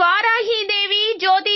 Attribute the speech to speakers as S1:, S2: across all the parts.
S1: இவ்வாறாகி இதை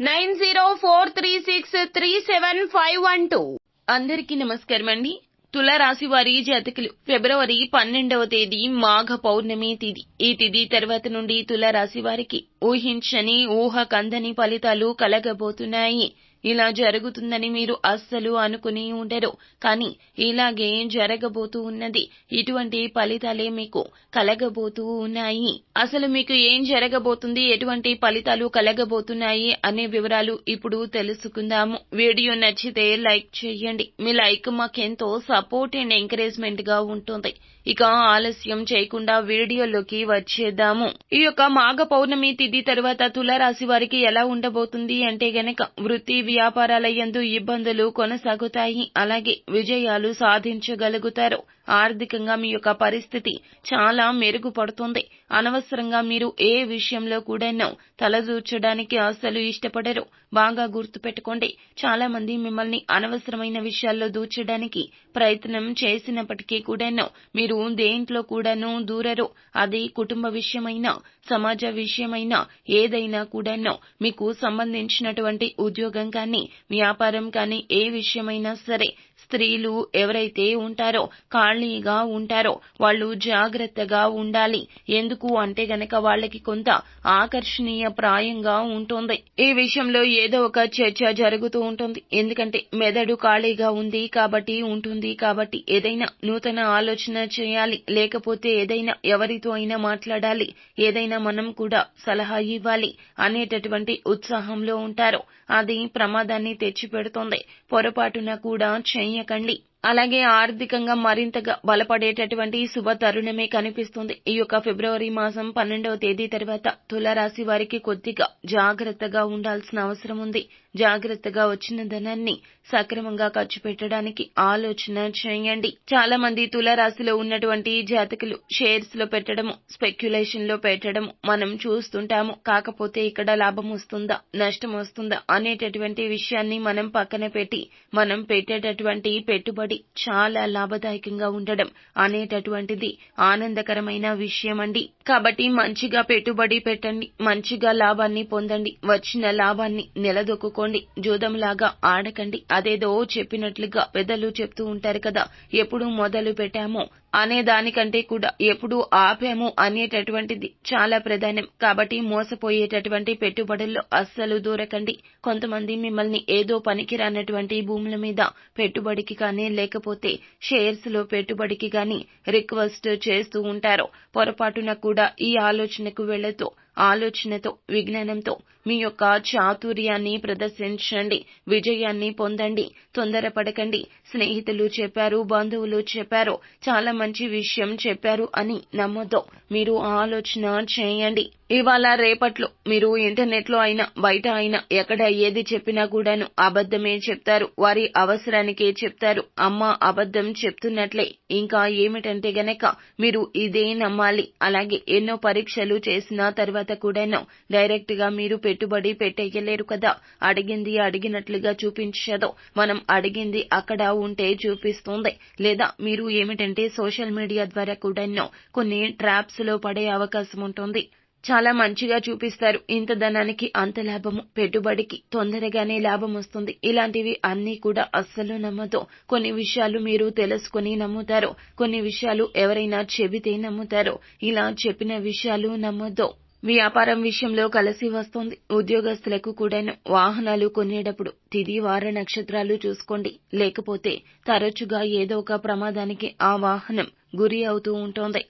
S1: nine zero four three six three seven five one two. అందరికీ నమస్కారం అండి తులారాశి వారి జాతకులు ఫిబ్రవరి పన్నెండవ తేదీ మాఘ పౌర్ణమి తిథి ఈ తిథి తర్వాత నుండి తులారాశి వారికి ఊహించని ఊహ కందని ఫలితాలు కలగబోతున్నాయి. ఇలా జరుగుతుందని మీరు అస్సలు అనుకుని ఉండరు. కానీ ఇలాగే జరగబోతూ ఉన్నది. ఇటువంటి ఫలితాలే మీకు కలగబోతూ ఉన్నాయి. అసలు మీకు ఏం జరగబోతుంది? ఎటువంటి ఫలితాలు కలగబోతున్నాయి? అనే వివరాలు ఇప్పుడు తెలుసుకుందాము. వీడియో నచ్చితే లైక్ చేయండి. మీ లైక్ మాకెంతో సపోర్ట్ అండ్ ఎంకరేజ్మెంట్గా ఉంటుంది. ఇక ఆలస్యం చేయకుండా వీడియోలోకి వచ్చేద్దాము. ఈ యొక్క మాఘ పౌర్ణమి తిథి తర్వాత తులారాశి వారికి ఎలా ఉండబోతుంది అంటే గనక వృత్తి వ్యాపారాల యందు ఇబ్బందులు కొనసాగుతాయి. అలాగే విజయాలు సాధించగలుగుతారు. ఆర్థికంగా మీ యొక్క పరిస్థితి చాలా మెరుగుపడుతుంది. అనవసరంగా మీరు ఏ విషయంలో కూడాను తలదూర్చడానికి అస్సలు ఇష్టపడరు. బాగా గుర్తుపెట్టుకోండి చాలా మంది మిమ్మల్ని అనవసరమైన విషయాల్లో దూర్చడానికి ప్రయత్నం చేసినప్పటికీ కూడాను మీరు దేంట్లో కూడాను దూరరు. అది కుటుంబ విషయమైనా సమాజ విషయమైనా ఏదైనా కూడాను మీకు సంబంధించినటువంటి ఉద్యోగం కానీ వ్యాపారం కానీ ఏ విషయమైనా సరే స్త్రీలు ఎవరైతే ఉంటారో ఖాళీగా ఉంటారో వాళ్ళు జాగ్రత్తగా ఉండాలి. ఎందుకు అంటే గనక వాళ్ళకి కొంత ఆకర్షణీయ ప్రాయంగా ఉంటుంది. ఈ విషయంలో ఏదో ఒక చర్చ జరుగుతూ ఉంటుంది. ఎందుకంటే మెదడు ఖాళీగా ఉంది కాబట్టి ఉంటుంది కాబట్టి ఏదైనా నూతన ఆలోచన చేయాలి. లేకపోతే ఏదైనా ఎవరితో అయినా మాట్లాడాలి. ఏదైనా మనం కూడా సలహా ఇవ్వాలి అనేటటువంటి ఉత్సాహంలో ఉంటారు. అది ప్రమాదాన్ని తెచ్చిపెడుతుంది. పొరపాటున కూడా చెయ్యకండి. అలాగే ఆర్థికంగా మరింతగా బలపడేటటువంటి శుభ తరుణమే కనిపిస్తుంది. ఈ యొక్క ఫిబ్రవరి మాసం పన్నెండవ తేదీ తర్వాత తులారాశి వారికి కొద్దిగా జాగ్రత్తగా ఉండాల్సిన అవసరం ఉంది. జాగ్రత్తగా వచ్చిన ధనాన్ని సక్రమంగా ఖర్చు పెట్టడానికి ఆలోచన చేయండి. చాలా మంది తులారాశిలో ఉన్నటువంటి జాతకులు షేర్స్లో పెట్టడము స్పెక్యులేషన్లో పెట్టడము మనం చూస్తుంటాము. కాకపోతే ఇక్కడ లాభం వస్తుందా నష్టం వస్తుందా అనేటటువంటి విషయాన్ని మనం పక్కన పెట్టి మనం పెట్టేటటువంటి పెట్టుబడి చాలా లాభదాయకంగా ఉండడం అనేటటువంటిది ఆనందకరమైన విషయం అండి కాబట్టి మంచిగా పెట్టుబడి పెట్టండి మంచిగా లాభాన్ని పొందండి వచ్చిన లాభాన్ని నిలదొక్కుకోండి జూదంలాగా ఆడకండి. అదేదో చెప్పినట్లుగా పెద్దలు చెప్తూ ఉంటారు కదా ఎప్పుడు మొదలు పెట్టామో అనే దానికంటే కూడా ఎప్పుడు ఆపాము అనేటటువంటిది చాలా ప్రధానం కాబట్టి మోసపోయేటటువంటి పెట్టుబడుల్లో అస్సలు దూరకండి. కొంతమంది మిమ్మల్ని ఏదో పనికిరానటువంటి భూముల మీద పెట్టుబడికి కానీ లేకపోతే షేర్స్లో పెట్టుబడికి కానీ రిక్వెస్ట్ చేస్తూ ఉంటారు. పొరపాటున కూడా ఈ ఆలోచనకు వెళ్ళతో ఆలోచనతో విజ్ఞానంతో మీ యొక్క చాతుర్యాన్ని ప్రదర్శించండి విజయాన్ని పొందండి తొందరపడకండి. స్నేహితులు చెప్పారు బంధువులు చెప్పారు చాలా మంచి విషయం చెప్పారు అని నమ్మొద్దు. మీరు ఆలోచన చేయండి. ఇవాళ రేపట్లో మీరు ఇంటర్నెట్లో అయినా బయట అయినా ఎక్కడ ఏది చెప్పినా కూడాను అబద్ధమే చెప్తారు. వారి అవసరానికే చెప్తారు. అమ్మ అబద్ధం చెప్తున్నట్లే. ఇంకా ఏమిటంటే గనక మీరు ఇదే నమ్మాలి. అలాగే ఎన్నో పరీక్షలు చేసిన తర్వాత కూడాను డైరెక్ట్గా మీరు పెట్టుబడి పెట్టేయలేరు కదా. అడిగింది అడిగినట్లుగా చూపించదు. మనం అడిగింది అక్కడ ఉంటే చూపిస్తుంది. లేదా మీరు ఏమిటంటే సోషల్ మీడియా ద్వారా కూడాను కొన్ని ట్రాప్స్లో పడే అవకాశం ఉంటుంది. చాలా మంచిగా చూపిస్తారు. ఇంత ధనానికి అంత లాభము. పెట్టుబడికి తొందరగానే లాభం వస్తుంది. ఇలాంటివి అన్నీ కూడా అస్సలు నమ్మదు. కొన్ని విషయాలు మీరు తెలుసుకుని నమ్ముతారు. కొన్ని విషయాలు ఎవరైనా చెబితే నమ్ముతారు. ఇలా చెప్పిన విషయాలు నమ్మదు వ్యాపారం విషయంలో కలిసి వస్తుంది. ఉద్యోగస్తులకు కూడాను వాహనాలు కొనేటప్పుడు తిది వార నక్షత్రాలు చూసుకోండి. లేకపోతే తరచుగా ఏదో ఒక ప్రమాదానికి ఆ వాహనం గురి అవుతూ ఉంటుంది.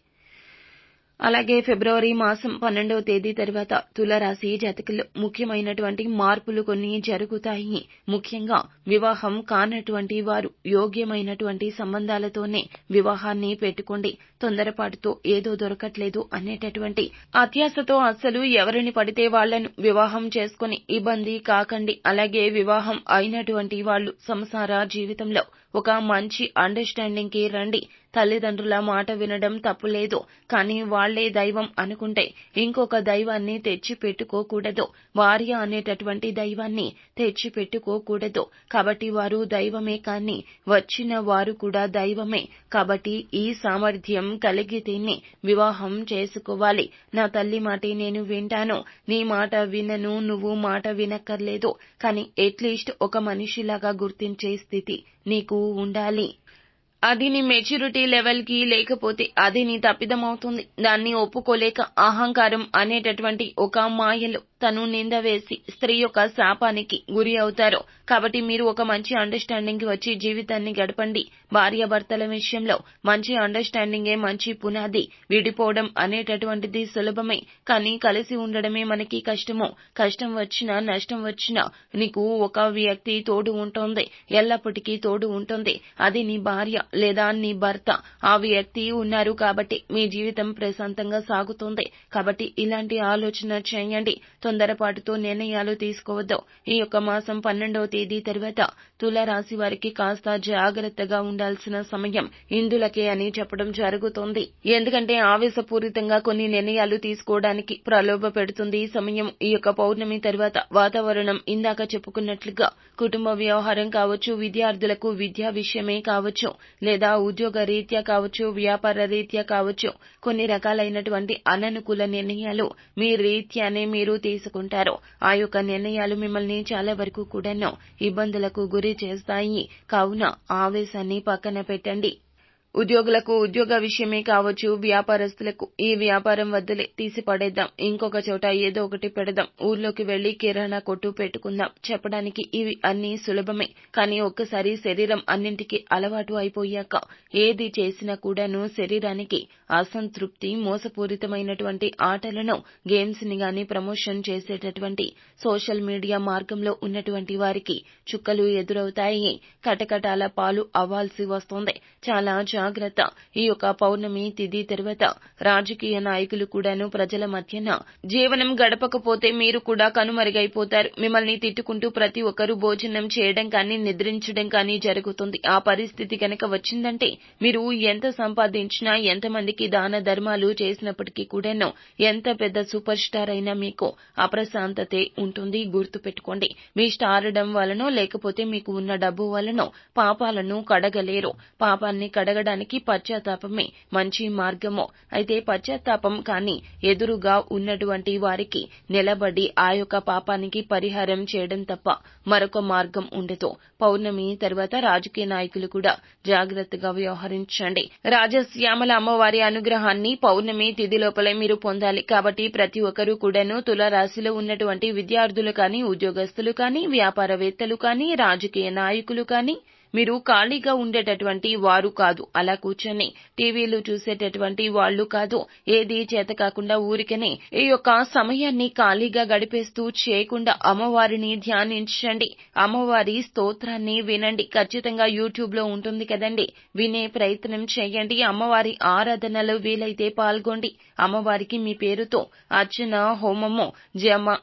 S1: అలాగే ఫిబ్రవరి మాసం పన్నెండవ తేదీ తర్వాత తులరాశి జాతకులు ముఖ్యమైనటువంటి మార్పులు కొన్ని జరుగుతాయి. ముఖ్యంగా వివాహం కానటువంటి వారు యోగ్యమైనటువంటి సంబంధాలతోనే వివాహాన్ని పెట్టుకోండి. తొందరపాటుతో ఏదో దొరకట్లేదు అనేటటువంటి అత్యాశతో అస్సలు ఎవరిని పడితే వాళ్ళను వివాహం చేసుకుని ఇబ్బంది కాకండి. అలాగే వివాహం అయినటువంటి వాళ్ళు సంసార జీవితంలో ఒక మంచి అండర్స్టాండింగ్కి రండి. తల్లిదండ్రుల మాట వినడం తప్పులేదు. కానీ వాళ్ళే దైవం అనుకుంటే ఇంకొక దైవాన్ని తెచ్చి పెట్టుకోకూడదు వార్య అనేటటువంటి దైవాన్ని తెచ్చి పెట్టుకోకూడదు కాబట్టి వారు దైవమే కానీ వచ్చిన వారు కూడా దైవమే. కాబట్టి ఈ సామర్థ్యం కలిగితేనే వివాహం చేసుకోవాలి. నా తల్లి మాట నేను వింటాను. నీ మాట వినను నువ్వు మాట వినక్కర్లేదు. కానీ అట్లీస్ట్ ఒక మనిషిలాగా గుర్తించే స్థితి నీకు ఉండాలి. అది నీ మెచ్యూరిటీ లెవెల్కి లేకపోతే అది నీ తప్పిదమవుతుంది. దాన్ని ఒప్పుకోలేక అహంకారం అనేటటువంటి ఒక మాయలో తను నింద వేసి స్త్రీ యొక్క శాపానికి గురి అవుతారు. కాబట్టి మీరు ఒక మంచి అండర్స్టాండింగ్ వచ్చి జీవితాన్ని గడపండి. భార్యాభర్తల విషయంలో మంచి అండర్స్టాండింగే మంచి పునాది. విడిపోవడం అనేటటువంటిది సులభమే. కానీ కలిసి ఉండడమే మనకి కష్టము. కష్టం వచ్చినా నష్టం వచ్చినా నీకు ఒక వ్యక్తి తోడు ఉంటుంది. ఎల్లప్పటికీ తోడు ఉంటుంది. అది నీ భార్య లేదా నీ భర్త. ఆ వ్యక్తి ఉన్నారు కాబట్టి మీ జీవితం ప్రశాంతంగా సాగుతుంది. కాబట్టి ఇలాంటి ఆలోచన చేయండి. తొందరపాటుతో నిర్ణయాలు తీసుకోవద్దు. ఈ యొక్క మాసం పన్నెండవ తేదీ తర్వాత తులారాశి వారికి కాస్త జాగ్రత్తగా ఉండాల్సిన సమయం ఇందులకే అని చెప్పడం జరుగుతోంది. ఎందుకంటే ఆవేశపూరితంగా కొన్ని నిర్ణయాలు తీసుకోవడానికి ప్రలోభ పెడుతుంది ఈ సమయం. ఈ యొక్క పౌర్ణమి తర్వాత వాతావరణం ఇందాక చెప్పుకున్నట్లుగా కుటుంబ వ్యవహారం కావచ్చు విద్యార్థులకు విద్యా విషయమే కావచ్చు లేదా ఉద్యోగ రీత్యా కావచ్చు వ్యాపార రీత్యా కావచ్చు కొన్ని రకాలైనటువంటి అననుకూల నిర్ణయాలు మీ రీత్యానే మీరు తీసుకుంటారు. ఆ యొక్క నిర్ణయాలు మిమ్మల్ని చాలా వరకు కూడాను ఇబ్బందులకు గురి చేస్తాయి. కావున ఆవేశాన్ని పక్కన పెట్టండి. ఉద్యోగులకు ఉద్యోగ విషయమే కావచ్చు వ్యాపారస్తులకు ఈ వ్యాపారం వద్దులే తీసి పడేద్దాం. ఇంకొక చోట ఏదో ఒకటి పెడదాం. ఊర్లోకి వెళ్ళి కిరాణా కొట్టు పెట్టుకుందాం. చెప్పడానికి ఇవి అన్ని సులభమే. కానీ ఒక్కసారి శరీరం అన్నింటికి అలవాటు అయిపోయాక ఏది చేసినా కూడాను శరీరానికి అసంతృప్తి మోసపూరితమైనటువంటి ఆటలను గేమ్స్ని గాని ప్రమోషన్ చేసేటటువంటి సోషల్ మీడియా మార్గంలో ఉన్నటువంటి వారికి చుక్కలు ఎదురవుతాయి. కటకటాల పాలు అవ్వాల్సి వస్తుంది. చాలా జాగ్రత్త. ఈ యొక్క పౌర్ణమి తిది తర్వాత రాజకీయ నాయకులు కూడాను ప్రజల మధ్యన జీవనం గడపకపోతే మీరు కూడా కనుమరుగైపోతారు. మిమ్మల్ని తిట్టుకుంటూ ప్రతి ఒక్కరూ భోజనం చేయడం కానీ నిద్రించడం కానీ జరుగుతుంది. ఆ పరిస్థితి కనుక వచ్చిందంటే మీరు ఎంత సంపాదించినా ఎంతమందికి దాన ధర్మాలు చేసినప్పటికీ కూడాను ఎంత పెద్ద సూపర్ స్టార్ అయినా మీకు అప్రశాంతతే ఉంటుంది. గుర్తు పెట్టుకోండి. మీ స్టారడం వలనో లేకపోతే మీకు ఉన్న డబ్బు వలనో పాపాలను కడగలేరు. పాపాన్ని కడగడం కడగడానికి పశ్చాత్తాపమే మంచి మార్గము. అయితే పశ్చాత్తాపం కానీ ఎదురుగా ఉన్నటువంటి వారికి నిలబడి ఆ యొక్క పాపానికి పరిహారం చేయడం తప్ప మరొక మార్గం ఉండదు. పౌర్ణమి తర్వాత రాజకీయ నాయకులు కూడా జాగ్రత్తగా వ్యవహరించండి. రాజశ్యామల అమ్మవారి అనుగ్రహాన్ని పౌర్ణమి తిథి లోపలే మీరు పొందాలి. కాబట్టి ప్రతి ఒక్కరూ కూడాను తులారాశిలో ఉన్నటువంటి విద్యార్థులు కానీ ఉద్యోగస్తులు కానీ వ్యాపారవేత్తలు కానీ రాజకీయ నాయకులు కానీ మీరు ఖాళీగా ఉండేటటువంటి వారు కాదు. అలా కూర్చొని టీవీలు చూసేటటువంటి వాళ్ళు కాదు. ఏది చేత కాకుండా ఊరికనే ఈ యొక్క సమయాన్ని ఖాళీగా గడిపేస్తూ చేయకుండా అమ్మవారిని ధ్యానించండి. అమ్మవారి స్తోత్రాన్ని వినండి. ఖచ్చితంగా యూట్యూబ్లో ఉంటుంది కదండి. వినే ప్రయత్నం చేయండి. అమ్మవారి ఆరాధనలో వీలైతే పాల్గొండి. అమ్మవారికి మీ పేరుతో అర్చన హోమము జమ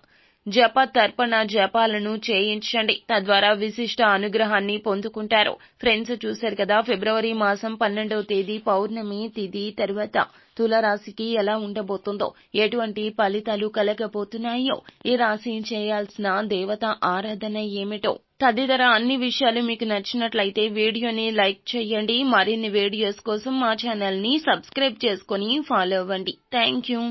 S1: జప తర్పణ జపాలను చేయించండి. తద్వారా విశిష్ట అనుగ్రహాన్ని పొందుకుంటారు. ఫ్రెండ్స్ చూశారు కదా ఫిబ్రవరి మాసం పన్నెండవ తేదీ పౌర్ణమి తిథి తర్వాత తులరాశికి ఎలా ఉండబోతుందో ఎటువంటి ఫలితాలు కలగబోతున్నాయో ఈ రాశి చేయాల్సిన దేవత ఆరాధన ఏమిటో. తదితర అన్ని విషయాలు మీకు నచ్చినట్లయితే వీడియోని లైక్ చేయండి. మరిన్ని వీడియోస్ కోసం మా ఛానల్ని సబ్స్క్రైబ్ చేసుకుని ఫాలో అవ్వండి. Thank you